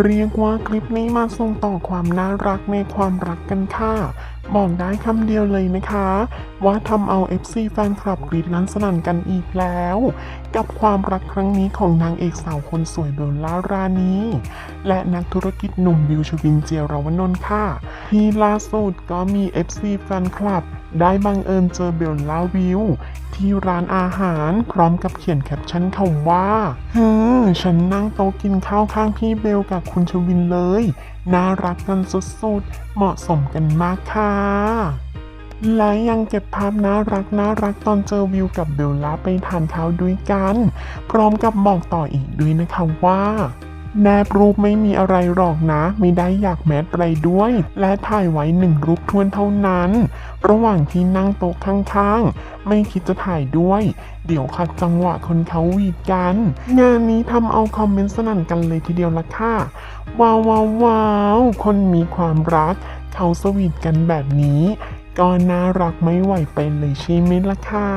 เรียกว่าคลิปนี้มาส่งต่อความน่ารักในความรักกันค่ะ บอกได้คำเดียวเลยนะคะ ว่าทำเอา FC แฟนคลับกรีดลั่นสนั่นกันอีกแล้ว กับความรักครั้งนี้ของนางเอกสาวคนสวยเบลล่ารานี และนักธุรกิจหนุ่มบิวชวินเจียรวนนท์ค่ะที่ล่าสุดก็มี FC แฟนคลับ ได้บังเอิญเจอเบลล่าวิว ที่ร้านอาหารพร้อมกับเขียนแคปชั่นคำว่าฮึมฉันนั่งโต๊ะกินข้าวข้างพี่เบลกับคุณชวินเลย น่ารักกันสุดๆ เหมาะสมกันมากค่ะและยังเก็บภาพน่ารักน่ารักตอนเจอวิวกับเบลล่าไปทานข้าวด้วยกัน พร้อมกับบอกต่ออีกด้วยนะคะว่า แนบรูปไม่มีอะไรหรอกนะ ไม่ได้อยากแมสอะไรด้วย และถ่ายไว้หนึ่งรูปทวนเท่านั้น ระหว่างที่นั่งโต๊ะข้างๆ ไม่คิดจะถ่ายด้วย เดี๋ยวขัดจังหวะคนเขาวีดกัน งานนี้ทำเอาคอมเมนต์สนั่นกันเลยทีเดียวละค่ะ ว้าวว้าววาวคนมีความรัก เขาสวีทกันแบบนี้ ก็น่ารักไม่ไหวไปเลยใช่ไหมล่ะคะ